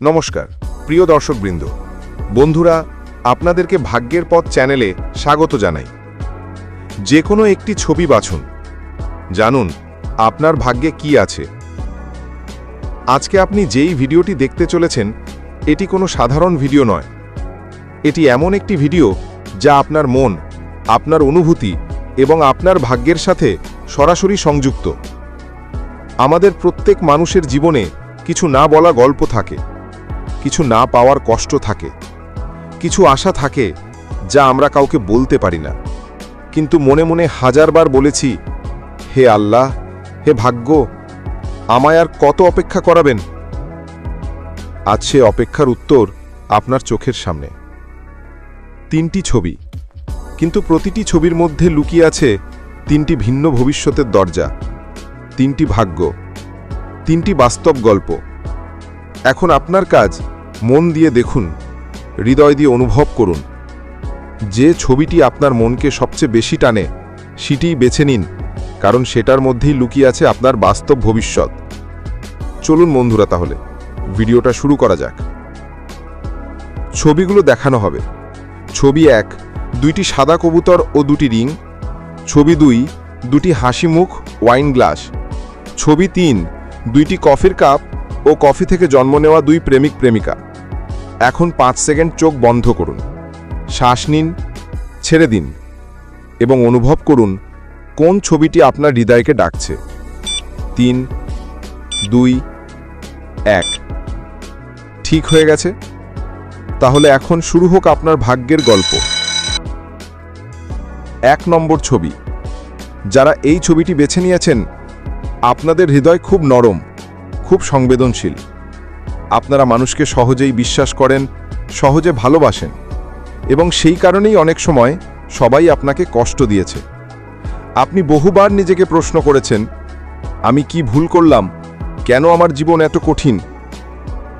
নমস্কার, প্রিয় দর্শকবৃন্দ। বন্ধুরা, আপনাদেরকে ভাগ্যের পথ চ্যানেলে স্বাগত জানাই। যে কোনো একটি ছবি বাছুন। জানুন, আপনার ভাগ্যে কি আছে। আজকে আপনি যেই ভিডিওটি দেখতে চলেছেন, এটি কোনো সাধারণ ভিডিও নয়। এটি এমন একটি ভিডিও যা আপনার মন, আপনার অনুভূতি এবং আপনার ভাগ্যের সাথে সরাসরি সংযুক্ত। আমাদের প্রত্যেক মানুষের জীবনে কিছু না বলা গল্প থাকে। কিছু না পাওয়ার কষ্ট থাকে। কিছু আশা থাকে যা আমরা কাউকে বলতে পারি না। কিন্তু মনে মনে হাজারবার বলেছি, হে আল্লাহ, হে ভাগ্য, আমায় আর কত অপেক্ষা করাবেন? আজ সে অপেক্ষার উত্তর আপনার চোখের সামনে। তিনটি ছবি। কিন্তু প্রতিটি ছবির মধ্যে লুকিয়ে আছে তিনটি ভিন্ন ভবিষ্যতের দরজা। তিনটি ভাগ্য। তিনটি বাস্তব গল্প। এখন আপনার কাজ মন দিয়ে দেখুন, হৃদয় দিয়ে অনুভব করুন। যে ছবিটি আপনার মনকে সবচেয়ে বেশি টানে, সেটিই বেছে নিন, কারণ সেটার মধ্যেই লুকিয়ে আছে আপনার বাস্তব ভবিষ্যৎ। চলুন বন্ধুরা তাহলে, ভিডিওটা শুরু করা যাক। ছবিগুলো দেখানো হবে। ছবি এক, দুইটি সাদা কবুতর ও দুটি রিং। ছবি দুই, দুটি হাসি মুখ, ওয়াইন গ্লাস। ছবি তিন, দুইটি কফির কাপ ও কফি থেকে জন্ম নেওয়া দুই প্রেমিক প্রেমিকা এখন পাঁচ সেকেন্ড চোখ বন্ধ করুন। শ্বাস নিন, ছেড়ে দিন এবং অনুভব করুন কোন ছবিটি আপনার হৃদয়কে ডাকছে। তিন, দুই, এক। ঠিক হয়ে গেছে? তাহলে এখন শুরু হোক আপনার ভাগ্যের গল্প। এক নম্বর ছবি। যারা এই ছবিটি বেছে নিয়েছেন, আপনাদের হৃদয় খুব নরম, খুব সংবেদনশীল। আপনারা মানুষকে সহজেই বিশ্বাস করেন, সহজে ভালোবাসেন এবং সেই কারণেই অনেক সময় সবাই আপনাকে কষ্ট দিয়েছে। আপনি বহুবার নিজেকে প্রশ্ন করেছেন, আমি কি ভুল করলাম? কেন আমার জীবন এত কঠিন?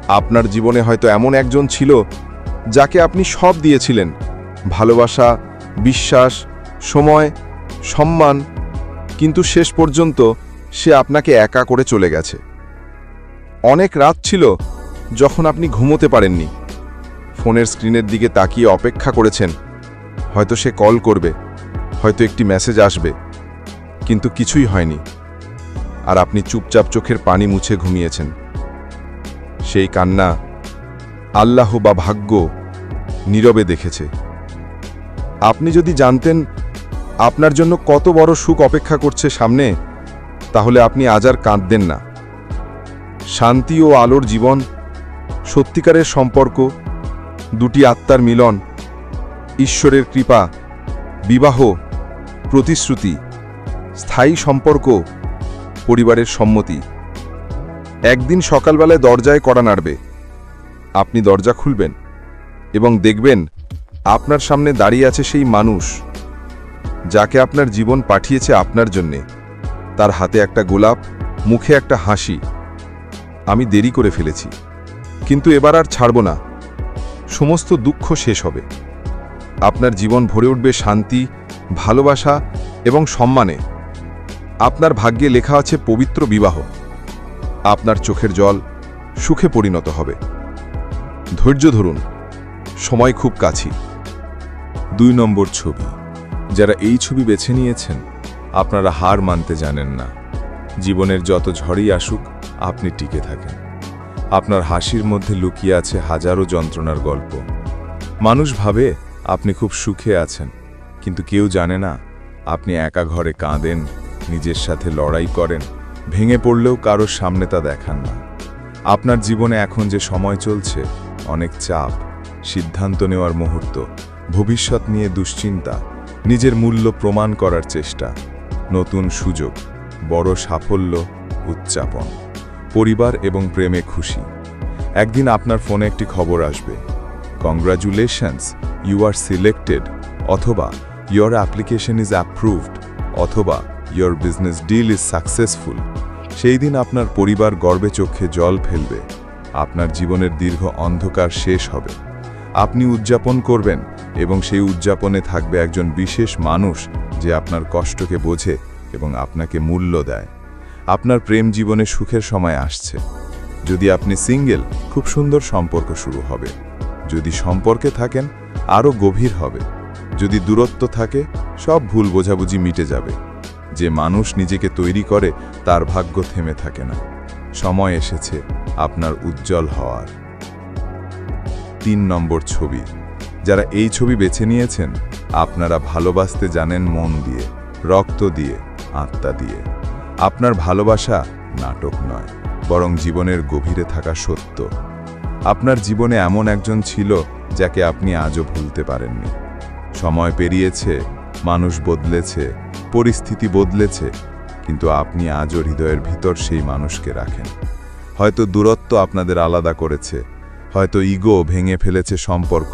আপনার জীবনে হয়তো এমন একজন ছিল যাকে আপনি সব দিয়েছিলেন, ভালোবাসা, বিশ্বাস, সময়, সম্মান, কিন্তু শেষ পর্যন্ত সে আপনাকে একা করে চলে গেছে। অনেক রাত ছিল যখন আপনি ঘুমোতে পারেননি। ফোনের স্ক্রিনের দিকে তাকিয়ে অপেক্ষা করেছেন। হয়তো সে কল করবে, হয়তো একটি মেসেজ আসবে, কিন্তু কিছুই হয়নি। আর আপনি চুপচাপ চোখের পানি মুছে ঘুমিয়েছেন। সেই কান্না আল্লাহ বা ভাগ্য নীরবে দেখেছে। আপনি যদি জানতেন আপনার জন্য কত বড় সুখ অপেক্ষা করছে সামনে, তাহলে আপনি আজ আর কাঁদতেন না। শান্তি ও আলোর জীবন সত্যিকারের সম্পর্ক, দুটি আত্মার মিলন, ঈশ্বরের কৃপা, বিবাহ, প্রতিশ্রুতি, স্থায়ী সম্পর্ক, পরিবারের সম্মতি। একদিন সকালবেলায় দরজায় কড়া নাড়বে। আপনি দরজা খুলবেন এবং দেখবেন আপনার সামনে দাঁড়িয়ে আছে সেই মানুষ যাকে আপনার জীবন পাঠিয়েছে আপনার জন্যে। তার হাতে একটা গোলাপ, মুখে একটা হাসি। আমি দেরি করে ফেলেছি। কিন্তু এবার আর ছাড়ব না। সমস্ত দুঃখ শেষ হবে। আপনার জীবন ভরে উঠবে শান্তি, ভালোবাসা এবং সম্মানে। আপনার ভাগ্যে লেখা আছে পবিত্র বিবাহ। আপনার চোখের জল সুখে পরিণত হবে। ধৈর্য ধরুন, সময় খুব কাছি। দুই নম্বর ছবি, যারা এই ছবি বেছে নিয়েছেন, আপনারা হার মানতে জানেন না। জীবনের যত ঝড়ই আসুক, আপনি টিকে থাকেন। আপনার হাসির মধ্যে লুকিয়ে আছে হাজারো যন্ত্রণার গল্প। মানুষ ভাবে আপনি খুব সুখে আছেন, কিন্তু কেউ জানে না আপনি একা ঘরে কাঁদেন, নিজের সাথে লড়াই করেন, ভেঙে পড়লেও কারোর সামনে তা দেখান না। আপনার জীবনে এখন যে সময় চলছে, অনেক চাপ, সিদ্ধান্ত নেওয়ার মুহূর্ত, ভবিষ্যৎ নিয়ে দুশ্চিন্তা, নিজের মূল্য প্রমাণ করার চেষ্টা, নতুন সুযোগ, বড় সাফল্য, উদযাপন। পরিবার এবং প্রেমে খুশি। একদিন আপনার ফোনে একটি খবর আসবে। কংগ্রাচুলেশনস ইউ আর সিলেক্টেড অথবা ইয়োর অ্যাপ্লিকেশন ইজ অ্যাপ্রুভড অথবা your business deal is successful সেই দিন আপনার পরিবার গর্বে চোখে জল ফেলবে। আপনার জীবনের দীর্ঘ অন্ধকার শেষ হবে। আপনি উদযাপন করবেন এবং সেই উদযাপনে থাকবে একজন বিশেষ মানুষ যে আপনার কষ্টকে বোঝে এবং আপনাকে মূল্য দেয়। আপনার প্রেম জীবনে সুখের সময় আসছে। যদি আপনি সিঙ্গেল, খুব সুন্দর সম্পর্ক শুরু হবে। যদি সম্পর্কে থাকেন, আরও গভীর হবে। যদি দূরত্ব থাকে, সব ভুল বোঝাবুঝি মিটে যাবে। যে মানুষ নিজেকে তৈরি করে, তার ভাগ্য থেমে থাকে না। সময় এসেছে আপনার উজ্জ্বল হওয়ার। তিন নম্বর ছবি। যারা এই ছবি বেছে নিয়েছেন, আপনারা ভালোবাসতে জানেন মন দিয়ে, রক্ত দিয়ে, আত্মা দিয়ে। আপনার ভালোবাসা নাটক নয়, বরং জীবনের গভীরে থাকা সত্য। আপনার জীবনে এমন একজন ছিল যাকে আপনি আজও ভুলতে পারেননি। সময় পেরিয়েছে, মানুষ বদলেছে, পরিস্থিতি বদলেছে, কিন্তু আপনি আজও হৃদয়ের ভিতর সেই মানুষকে রাখেন। হয়তো দূরত্ব আপনাদের আলাদা করেছে, হয়তো ইগো ভেঙে ফেলেছে সম্পর্ক,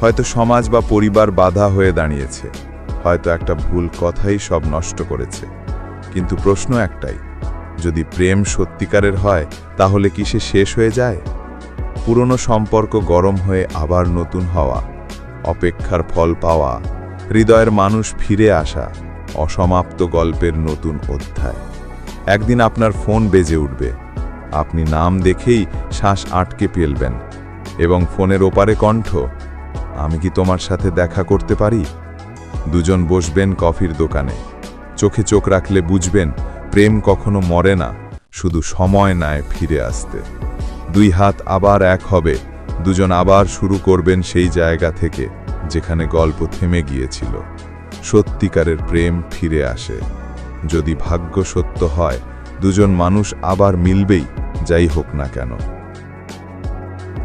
হয়তো সমাজ বা পরিবার বাধা হয়ে দাঁড়িয়েছে, হয়তো একটা ভুল কথাই সব নষ্ট করেছে। কিন্তু প্রশ্ন একটাই, যদি প্রেম সত্যিকারের হয়, তাহলে কি সে শেষ হয়ে যায়? পুরনো সম্পর্ক গরম হয়ে আবার নতুন হওয়া, অপেক্ষার ফল পাওয়া, হৃদয়ের মানুষ ফিরে আসা, অসমাপ্ত গল্পের নতুন অধ্যায়। একদিন আপনার ফোন বেজে উঠবে। আপনি নাম দেখেই শ্বাস আটকে ফেলবেন এবং ফোনের ওপারে কণ্ঠ, আমি কি তোমার সাথে দেখা করতে পারি? দুজন বসবেন কফির দোকানে। চোখে চোখ রাখলে বুঝবেন, প্রেম কখনো মরে না, শুধু সময় নেয় ফিরে আসতে। দুই হাত আবার এক হবে, দুজন আবার শুরু করবেন সেই জায়গা থেকে, যেখানে গল্প থেমে গিয়েছিল। সত্যিকারের প্রেম ফিরে আসে। যদি ভাগ্য সত্য হয়, দুজন মানুষ আবার মিলবেই, যাই হোক না কেন।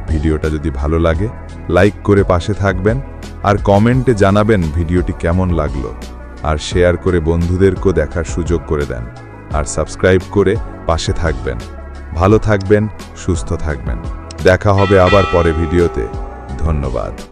ভিডিওটা যদি ভালো লাগে, লাইক করে পাশে থাকবেন, আর কমেন্টে জানাবেন ভিডিওটি কেমন লাগল। আর শেয়ার করে বন্ধুদেরকেও দেখার সুযোগ করে দেন। আর সাবস্ক্রাইব করে পাশে থাকবেন। ভালো থাকবেন, সুস্থ থাকবেন। দেখা হবে আবার পরে ভিডিওতে। ধন্যবাদ।